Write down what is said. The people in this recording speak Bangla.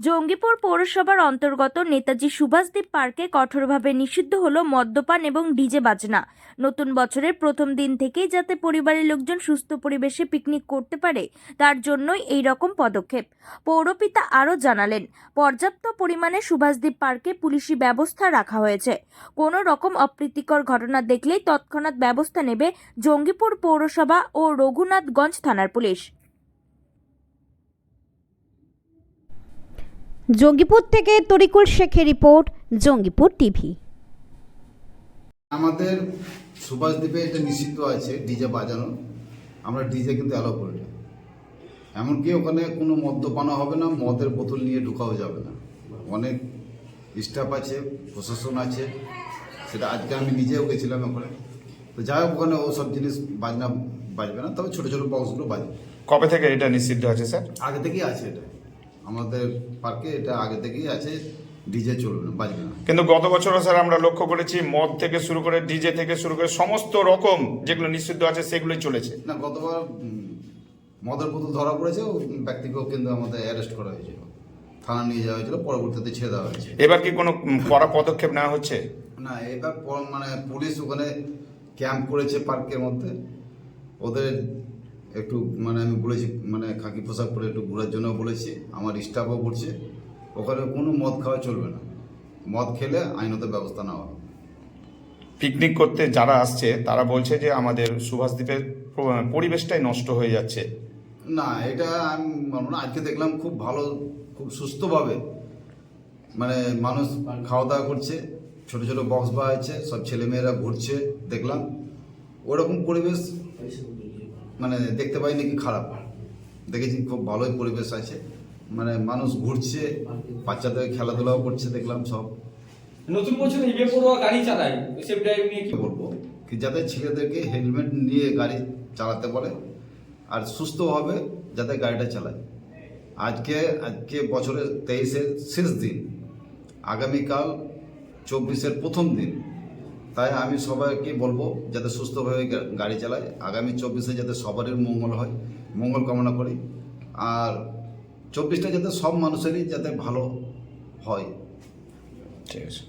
জঙ্গিপুর পৌরসভার অন্তর্গত নেতাজি সুভাষদ্বীপ পার্কে কঠোরভাবে নিষিদ্ধ হলো মদ্যপান এবং ডিজে বাজনা। নতুন বছরের প্রথম দিন থেকেই যাতে পরিবারের লোকজন সুস্থ পরিবেশে পিকনিক করতে পারে, তার জন্যই এই রকম পদক্ষেপ। পৌরপিতা আরও জানালেন, পর্যাপ্ত পরিমাণে সুভাষদ্বীপ পার্কে পুলিশি ব্যবস্থা রাখা হয়েছে। কোনো রকম অপ্রীতিকর ঘটনা দেখলেই তৎক্ষণাৎ ব্যবস্থা নেবে জঙ্গিপুর পৌরসভা ও রঘুনাথগঞ্জ থানার পুলিশ। জঙ্গিপুর থেকে তরিকুল শেখের রিপোর্ট জঙ্গিপুর টিভি। আমাদের সুভাষদ্বীপে এটা নিষিদ্ধ আছে ডিজে বাজানো। আমরা ডিজে কিন্তু অ্যালাউ করি না। এমনকি ওখানে কোনো মদ্যপানও হবে না মদের বোতল নিয়ে ঢুকাও যাবে না। অনেক স্টাফ আছে প্রশাসন আছে সেটা আজকে আমি নিজেও গেছিলাম ওখানে। তো যাই হোক ওখানে ওসব জিনিস বাজনা বাজবে না তবে ছোটো ছোটো বক্সগুলো বাজবে। কবে থেকে এটা নিষিদ্ধ আছে স্যার? আগে থেকেই আছে এটা। আমাদের পার্কে এটা আগে থেকেই আছে ডিজে চলবে না বাজবে না। কিন্তু গত বছরও স্যার আমরা লক্ষ্য করেছি মদ থেকে শুরু করে ডিজে থেকে শুরু করে সমস্ত রকম যেগুলো নিষিদ্ধ আছে সেগুলোই চলেছে। না গতবার মদের বোতল ধরা পড়েছে ও ব্যক্তিকেও কিন্তু আমাদের অ্যারেস্ট করা হয়েছিল। থানা নিয়ে যাওয়া হয়েছিল পরবর্তীতে ছেড়ে দেওয়া হয়েছে। এবার কি কোনো কড়া পদক্ষেপ নেওয়া হচ্ছে? না এবার মানে পুলিশ ওখানে ক্যাম্প করেছে পার্কের মধ্যে। ওদের একটু মানে আমি বলেছি মানে খাকি পোশাক পরে একটু ঘোরার জন্য বলেছি আমার স্টাফও করছে ওখানে কোনো মদ খাওয়া চলবে না। মদ খেলে আইনত ব্যবস্থা নেওয়া হবে। পিকনিক করতে যারা আসছে তারা বলছে যে আমাদের সুভাষদ্বীপের পরিবেশটাই নষ্ট হয়ে যাচ্ছে। না এটা আমি মানব না। আজকে দেখলাম খুব ভালো খুব সুস্থভাবে মানে মানুষ খাওয়া দাওয়া করছে ছোট ছোট বক্স বা আছে সব ছেলেমেয়েরা ঘুরছে দেখলাম। ওরকম পরিবেশ মানে দেখতে পাইনি কি খারাপ। দেখেছি খুব ভালোই পরিবেশ আছে। মানে মানুষ ঘুরছে বাচ্চাদের খেলাধুলাও করছে দেখলাম সব। নতুন বছরে এই বেপরোয়া গাড়ি চালায় সেফ ড্রাইভ নিয়ে কি বলব? কি যাতে ছেলেদেরকে হেলমেট নিয়ে গাড়ি চালাতে পারে আর সুস্থভাবে যাতে গাড়িটা চালায়। আজকে আজকে বছরের তেইশের শেষ দিন। আগামীকাল চব্বিশের প্রথম দিন। তাই আমি সবাইকে বলব যাতে সুস্থভাবে গাড়ি চালায়। আগামী চব্বিশে যাতে সবারই মঙ্গল হয়, মঙ্গল কামনা করি। আর চব্বিশটা যাতে সব মানুষেরই যাতে ভালো হয়। ঠিক আছে।